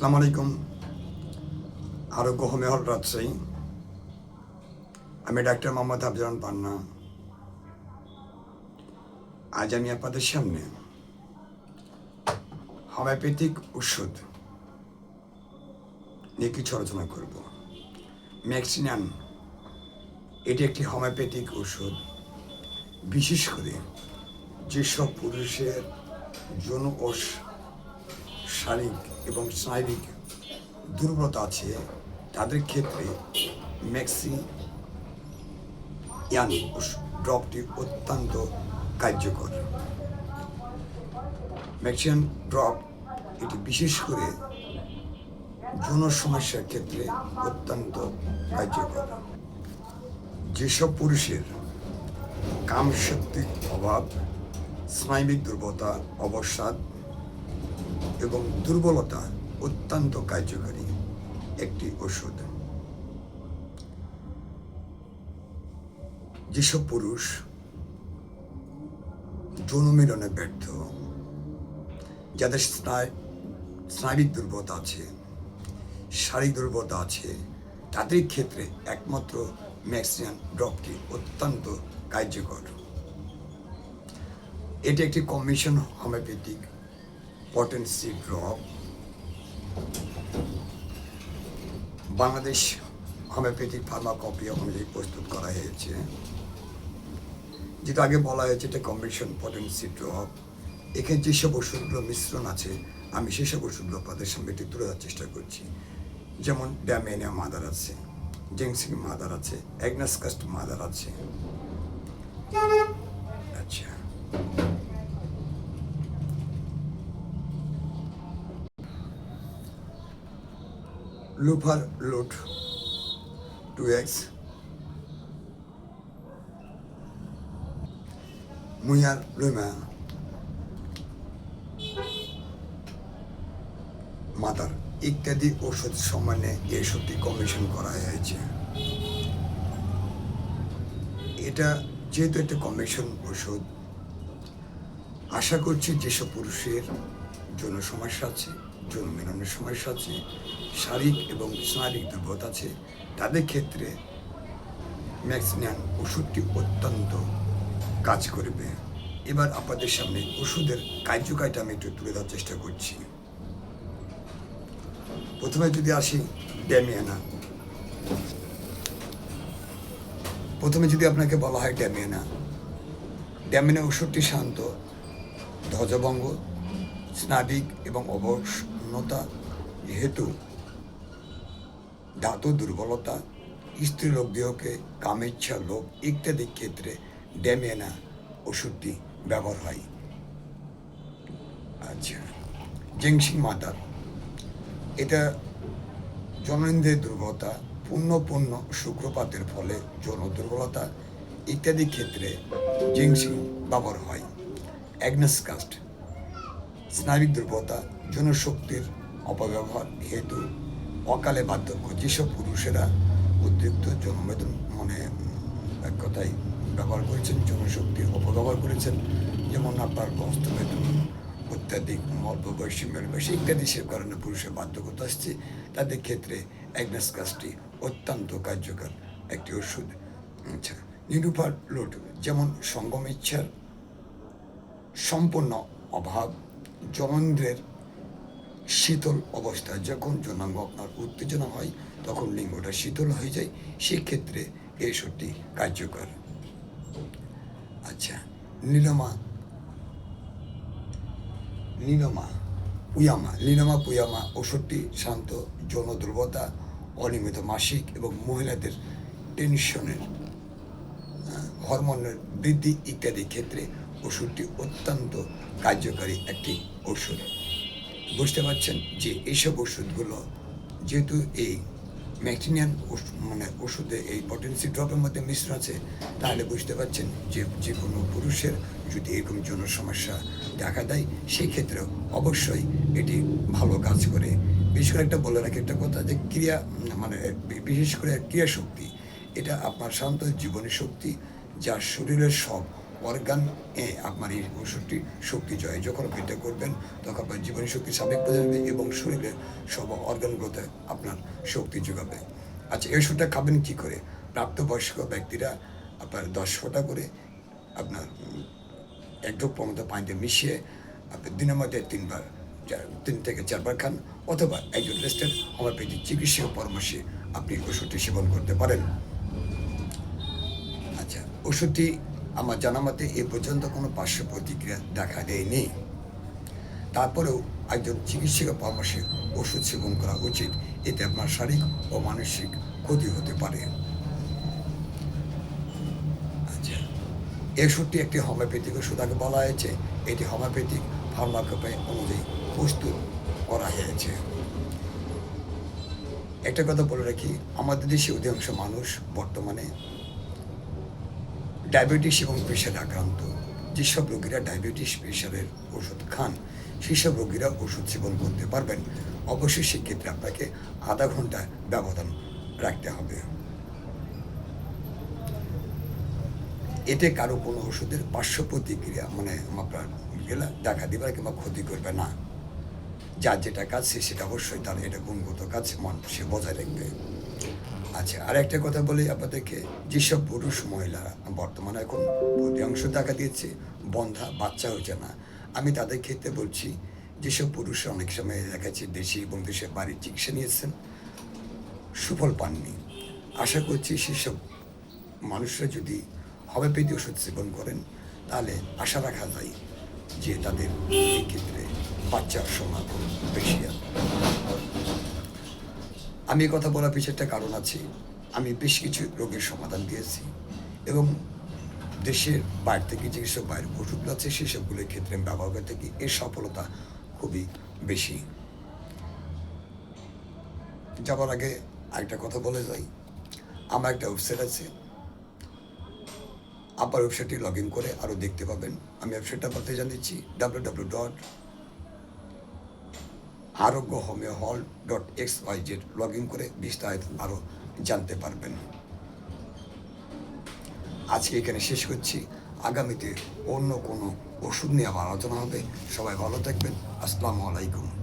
আসসালামু আলাইকুম। আরোগ্য হল রাজশাহী আমি ডাক্তার মোহাম্মদ আফজান পান্না। আজ আমি আপনাদের সামনে হোমিওপ্যাথিক ওষুধ নিয়ে কিছু আলোচনা করব। ম্যাক্সিনান, এটি একটি হোমিওপ্যাথিক ওষুধ। বিশেষ করে যেসব পুরুষের যৌন ও শারীরিক এবং স্নায়বিক দুর্বলতা আছে, তাদের ক্ষেত্রে ম্যাক্সি ইয়ান ড্রপটি অত্যন্ত কার্যকর। ম্যাক্সিয়ান ড্রপ এটি বিশেষ করে যৌন সমস্যার ক্ষেত্রে অত্যন্ত কার্যকর। যেসব পুরুষের কামশক্তির অভাব, স্নায়বিক দুর্বলতা, অবসাদ এবং দুর্বলতা অত্যন্ত কার্যকারী একটি ওষুধ যেসব পুরুষ যৌন মিলনে ব্যর্থ, যাদের স্নায়, স্নায়বিক দুর্বলতা আছে, শারীরিক দুর্বলতা আছে, তাদের ক্ষেত্রে একমাত্র ম্যাক্সিয়ান ড্রপটি অত্যন্ত কার্যকর। এটি একটি commission homeopathic potency drop Bangladesh homeopathic pharmacopoeia অনুযায়ী প্রস্তুত করা হয়েছে, যেটা আগে বলা হয়েছে এটা কম্বিনেশন পটেন্সি ড্রপ এখানে যেসব ওষুধগুলো মিশ্রণ আছে, আমি সেসব ওষুধগুলো আপনাদের সামনে একটু তুলে দেওয়ার চেষ্টা করছি। যেমন ড্যামেনিয়া মাদার আছে জেংসিং মাদার আছে অ্যাগনাসকাস্ট মাদার আছে। লুফার লুট টু এক্স। মুয়ার লুমা মাদার ইত্যাদি ওষুধ সমানে এই ওষুধটি কমিশন করা হয়েছে। এটা যেহেতু একটা কমিশন ওষুধ আশা করছি যেসব পুরুষের যৌন সমস্যা আছে যৌন মিলনের সমস্যা আছে শারীরিক এবং স্নায়বিক দুর্বলতা আছে। তাদের ক্ষেত্রে ম্যাক্সিনিয়ান ওষুধটি অত্যন্ত কাজ করবে এবার আপনাদের সামনে ওষুধের কার্যকারিতা আমি একটু তুলে দেওয়ার চেষ্টা করছি। প্রথমে যদি আসি ড্যামিয়ানা প্রথমে যদি আপনাকে বলা হয় ড্যামিয়ানা ড্যামিনা ওষুধটি শান্ত, ধ্বজভঙ্গ স্নাবিক এবং অবসন্নতা হেতু ধাতু দুর্বলতা স্ত্রীলোক দেহকে কামেচ্ছা লোভ ইত্যাদি ক্ষেত্রে ড্যামিয়ানা ওষুধটি ব্যবহার হয়। আচ্ছা জেংসিং মাতার এটা জননেন্দ্রের দুর্বলতা, পূর্ণ পূর্ণ শুক্রপাতের ফলে যৌন দুর্বলতা ইত্যাদি ক্ষেত্রে জিংসিং ব্যবহার হয়। অ্যাগনাস কাস্ট স্নায়বিক দুর্বলতা জনশক্তির অপব্যবহার হেতু অকালে বার্ধক্য যেসব পুরুষেরা উদ্রিক্ত জনবেদন মানে এক কথায় ব্যবহার করেছেন, জনশক্তির অপব্যবহার করেছেন, যেমন আপনার হস্তবেদন অত্যাধিক অল্পবয়সী মেলবয়সী ইত্যাদি, সে কারণে পুরুষের বাধ্যকতা আসছে। তাদের ক্ষেত্রে অ্যাগনাস কাজটি অত্যন্ত কার্যকর একটি ওষুধ। আচ্ছা নিরুপার লোড, যেমন সঙ্গম ইচ্ছার সম্পূর্ণ অভাব জনন্দ্রের শীতল অবস্থা। যখন জনাঙ্গ আপনার উত্তেজনা হয়, তখন লিঙ্গটা শীতল হয়ে যায়। সেক্ষেত্রে এই ওষুধটি কার্যকর। আচ্ছা নীলমা নীলমা পুয়ামা লীলমা পুয়ামা ওষুধটি শান্ত, যৌন দুর্বলতা, অনিয়মিত মাসিক এবং মহিলাদের টেনশনের হরমোনের বৃদ্ধি ইত্যাদি ক্ষেত্রে ওষুধটি অত্যন্ত কার্যকারী একটি ওষুধ বুঝতে পারছেন যে এইসব ওষুধগুলো যেহেতু এই ম্যাক্সিনিয়ান মানে ওষুধে এই পটেন্সি ড্রপের মধ্যে মিশ্র আছে, তাহলে বুঝতে পারছেন যে যে কোনো পুরুষের যদি এরকম যৌন সমস্যা দেখা দেয় সেই ক্ষেত্রেও অবশ্যই এটি ভালো কাজ করে। বিশেষ করে একটা বলে রাখি একটা কথা যে ক্রিয়া মানে বিশেষ করে ক্রিয়া শক্তি এটা আপনার শান্ত জীবনী শক্তি, যা শরীরের সব অর্গান এ আপনার এই ওষুধটি শক্তি জয়। যখন পেটে করবেন, তখন আপনার জীবনী শক্তি সাবেক বোঝা এবং শরীরের সব অর্গানগুলোতে আপনার শক্তি যোগাবে। আচ্ছা এই ওষুধটা খাবেন কী করে? প্রাপ্তবয়স্ক ব্যক্তিরা আপনার দশ ফোঁটা করে আপনার এক ঢোক মতো পানিতে মিশিয়ে আপনি দিনের মধ্যে তিনবার তিন থেকে চারবার খান অথবা একজন রেস্টেড হোমিওপ্যাথি চিকিৎসক পরামর্শে আপনি ওষুধটি সেবন করতে পারেন। আচ্ছা ওষুধটি আমার জানা মতে এ পর্যন্ত কোনো পার্শ্ব প্রতিক্রিয়া দেখা দেয়নি। তারপরেও একজন চিকিৎসকের পরামর্শে ওষুধ সেবন করা উচিত। এতে আপনার শারীরিক ও মানসিক ক্ষতি হতে পারে। আচ্ছা একটি হোমিওপ্যাথিক ওষুধ আগে বলা হয়েছে। এটি হোমিওপ্যাথিক ফার্মাকোপে অনুযায়ী প্রস্তুত করা হয়েছে। একটা কথা বলে রাখি, আমাদের দেশে অধিকাংশ মানুষ বর্তমানে ডায়াবেটিস এবং প্রেশারে আক্রান্ত। যেসব রোগীরা ডায়াবেটিস প্রেশারের ওষুধ খান, সেসব রোগীরা ওষুধ সেবন করতে পারবেন। অবশ্যই সেক্ষেত্রে আপনাকে আধা ঘণ্টা ব্যবধান রাখতে হবে। এতে কারও কোনো ওষুধের পার্শ্ব প্রতিক্রিয়া মানে আপনার গেলা দেখা দিবে কিংবা ক্ষতি করবে না। যার যেটা কাজ সে সেটা অবশ্যই তার এটা গুণগত কাজ, মন সে বজায় রাখবে। আচ্ছা আর একটা কথা বলি আপনাদেরকে। যেসব পুরুষ মহিলা বর্তমানে এখন অধিকাংশ দেখা দিয়েছে বন্ধা বাচ্চা হয়েছে না, আমি তাদের ক্ষেত্রে বলছি, যেসব পুরুষরা অনেক সময় দেখাচ্ছে দেশি এবং দেশের বাড়ির চিকিৎসা নিয়েছেন, সুফল পাননি। আশা করছি সেসব মানুষরা যদি হোমিওপ্যাথি ওষুধ সেবন করেন, তাহলে আশা রাখা যায় যে তাদের ক্ষেত্রে বাচ্চার খুব বেশি আসবে আমি কথা বলার পিছনে একটা কারণ আছে। আমি বেশ কিছু রোগের সমাধান দিয়েছি এবং দেশের বাইরে থেকে যেসব বাইরের ওষুধগুলো আছে সেসবগুলোর ক্ষেত্রে আমি ব্যবহার করে থাকি এর সফলতা খুবই বেশি। যাবার আগে একটা কথা বলে যাই। আমার একটা ওয়েবসাইট আছে। আপনার ওয়েবসাইটটি লগ ইন করে আরও দেখতে পাবেন। আমি ওয়েবসাইটটা বলতে জানিয়েছি W W dot Arogya homeo hall dot X Y Z log in করে বিস্তারিত আরও জানতে পারবেন। আজকে এখানে শেষ করছি। আগামীতে অন্য কোনো ওষুধ নিয়ে আবার আলোচনা হবে। সবাই ভালো থাকবেন। আসসালামু আলাইকুম।